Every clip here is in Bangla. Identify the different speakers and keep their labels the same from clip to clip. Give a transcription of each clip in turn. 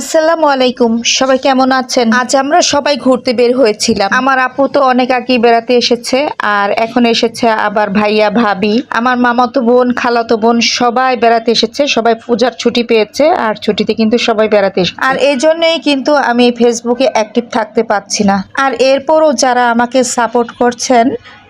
Speaker 1: আসসালামু আলাইকুম। সবাই কেমন আছেন? আজ আমরা সবাই ঘুরতে বের হয়েছিলাম। আমার আপু তো অনেক আগে বেড়াতে এসেছে আর এখন এসেছে আবার ভাইয়া, ভাবি। আমার মামাতো বোন, খালাতো বোন সবাই বেড়াতে এসেছে। সবাই পূজার ছুটি পেয়েছে আর ছুটিতে কিন্তু সবাই বেড়াতে এসেছে। আর এই জন্যই কিন্তু আমি ফেসবুকে অ্যাক্টিভ থাকতে পারছি না। আর এরপরও যারা আমাকে সাপোর্ট করছেন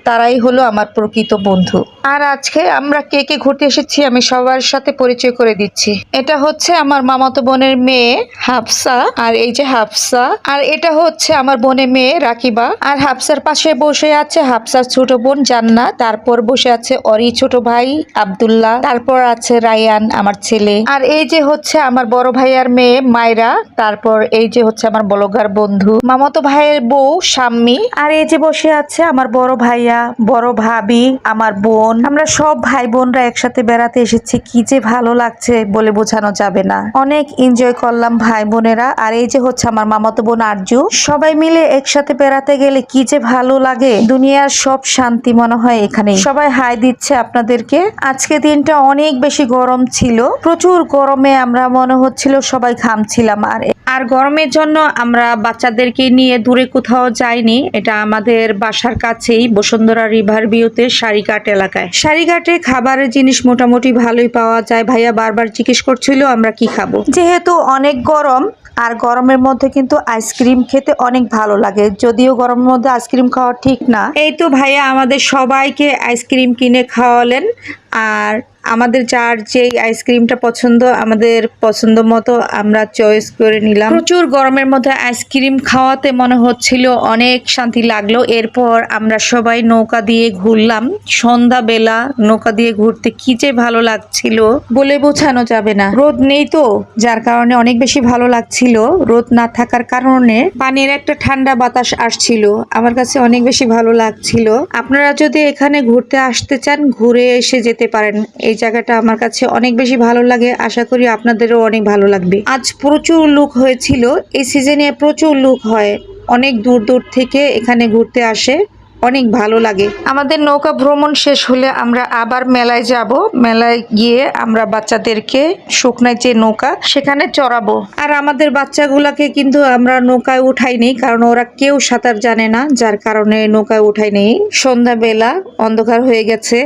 Speaker 1: তারাই হলো আমার প্রকৃত বন্ধু। আর আজকে আমরা কে কে ঘুরতে এসেছি আমি সবার সাথে পরিচয় করে দিচ্ছি। এটা হচ্ছে আমার মামাতো বোনের মেয়ে হাফসা আর এই যে হাফসা। আর এটা হচ্ছে আমার বোনের মেয়ে রাকিবা। আর হাফসার পাশে বসে আছে হাফসার ছোট বোন জান্না তারপর বসে আছে অরি ছোট ভাই আব্দুল্লাহ। তারপর আছে রায়ান আমার ছেলে। আর এই যে হচ্ছে আমার বড় ভাইয়ার মেয়ে মায়রা। তারপর এই যে হচ্ছে আমার বলগার বন্ধু। মামাতো ভাইয়ের বউ শাম্মী। আর এই যে বসে আছে আমার বড় ভাইয়া বড় ভাবি, আমার বোন। আমরা সব ভাই বোনরা একসাথে বেড়াতে এসেছি, কি যে ভালো লাগছে বলে বোঝানো যাবে না। অনেক এনজয় করলাম ভাই বোনেরা আর এই যে হচ্ছে আমার মামাতো বোন আরজু। সবাই মিলে একসাথে বেড়াতে গেলে কি যে ভালো লাগে। দুনিয়ার সব শান্তি মনে হয় এখানে। সবাই হাই দিচ্ছে আপনাদেরকে। আজকে দিনটা অনেক বেশি গরম ছিল। প্রচুর গরমে আমরা মনে হচ্ছিল সবাই ঘামছিলাম আর আর গরমের জন্য আমরা বাচ্চাদেরকে নিয়ে দূরে কোথাও যাইনি। এটা আমাদের বাসার কাছেই, বসুন্ধরা রিভার ভিউতে, সারিঘাট এলাকায়। সারিঘাটে খাবারের জিনিস মোটামুটি ভালোই পাওয়া যায়। ভাইয়া বারবার জিজ্ঞেস করছিল, আমরা কি খাব? যেহেতু অনেক গরম, আর গরমের মধ্যে কিন্তু আইসক্রিম খেতে অনেক ভালো লাগে। যদিও গরমের মধ্যে আইসক্রিম খাওয়া ঠিক না। এই তো ভাইয়া আমাদের সবাইকে আইসক্রিম কিনে খাওয়ালেন। আর আমাদের যার যেই আইসক্রিমটা পছন্দ, আমাদের পছন্দ মতো আমরা চয়েস করে নিলাম। প্রচুর গরমের মধ্যে আইসক্রিম খাওয়াতে মনে হচ্ছিল অনেক শান্তি লাগল। এরপর আমরা সবাই নৌকা দিয়ে ঘুরলাম। সন্ধ্যাবেলা নৌকা দিয়ে ঘুরতে কি যে ভালো লাগছিল বলে বোঝানো যাবে না। রোদ নেই তো, যার কারণে অনেক বেশি ভালো লাগছিল। রোদ না থাকার কারণে পানির একটা ঠান্ডা বাতাস আসছিল। আমার কাছে অনেক বেশি ভালো লাগছিল। আপনারা যদি এখানে ঘুরতে আসতে চান, ঘুরে এসে যেতে পারেন। এই জায়গাটা আমার কাছে অনেক বেশি ভালো লাগে। আশা করি আপনাদেরও অনেক ভালো লাগবে। আজ প্রচুর লুক হয়েছিল। এই সিজনে প্রচুর লুক হয়। অনেক দূর দূর থেকে এখানে ঘুরতে আসে। অনেক ভালো লাগে। আমাদের নৌকা ভ্রমণ শেষ হলে আমরা আবার মেলায় যাব। মেলায় গিয়ে আমরা বাচ্চাদেরকে শুকনায় যে নৌকা, সেখানে চড়াবো। আর আমাদের বাচ্চাগুলাকে কিন্তু আমরা নৌকায় উঠাইনি কারণ ওরা কেউ সাঁতার জানে না। যার কারণে নৌকায় উঠাইনি সন্ধ্যাবেলা অন্ধকার হয়ে গেছে।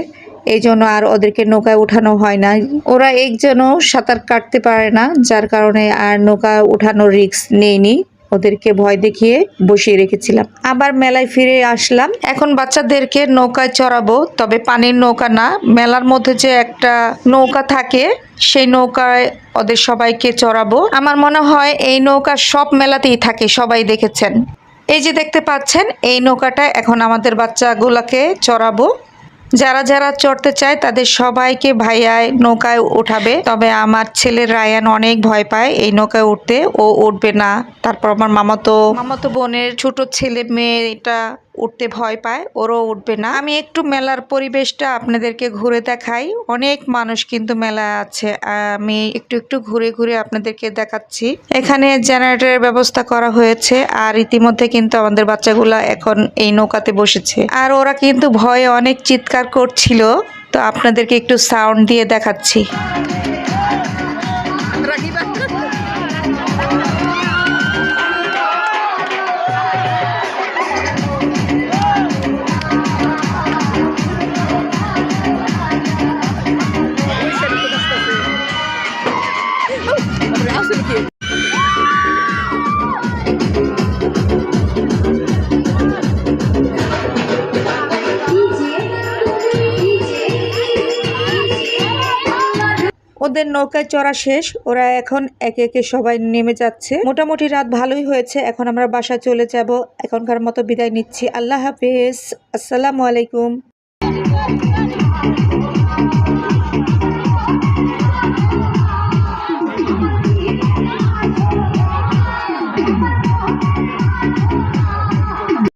Speaker 1: এই জন্য আর ওদেরকে নৌকায় উঠানো হয় না ওরা একজনও সাঁতার কাটতে পারে না, যার কারণে আর নৌকা উঠানোর রিস্ক নেইনি। ওদেরকে ভয় দেখিয়ে বসিয়ে রেখেছিলাম। আবার মেলায় ফিরে আসলাম। এখন বাচ্চাদেরকে নৌকায় চড়াবো, তবে পানির নৌকা না। মেলার মধ্যে যে একটা নৌকা থাকে, সেই নৌকায় ওদের সবাইকে চড়াবো। আমার মনে হয় এই নৌকা সব মেলাতেই থাকে, সবাই দেখেছেন। এই যে দেখতে পাচ্ছেন, এই নৌকাটা এখন আমাদের বাচ্চাগুলোকে চড়াবো। যারা যারা চড়তে চায় তাদের সবাইকে ভাইয়ায় নৌকায় উঠাবে তবে আমার ছেলে রায়ান অনেক ভয় পায় এই নৌকায় উঠতে। ও উঠবে না। তারপর আমার মামাতো মামাতো বোনের ছোট ছেলে মেয়েটা উঠতে ভয় পায়, ওরও উঠবে না। আমি একটু মেলার পরিবেশটা আপনাদেরকে ঘুরে দেখাই। অনেক মানুষ কিন্তু মেলায় আছে। আমি একটু একটু ঘুরে ঘুরে আপনাদেরকে দেখাচ্ছি। এখানে জেনারেটরের ব্যবস্থা করা হয়েছে আর ইতিমধ্যে কিন্তু আমাদের বাচ্চাগুলা এখন এই নৌকাতে বসেছে। আর ওরা কিন্তু ভয়ে অনেক চিৎকার করছিল। তো আপনাদেরকে একটু সাউন্ড দিয়ে দেখাচ্ছি। ওদের নৌকায় চড়া শেষ, ওরা এখন একে একে সবাই নেমে যাচ্ছে। মোটামুটি রাত ভালোই হয়েছে, এখন আমরা বাসায় চলে যাব। এখনকার মতো বিদায় নিচ্ছি। আল্লাহ হাফিজ। আসসালামু আলাইকুম।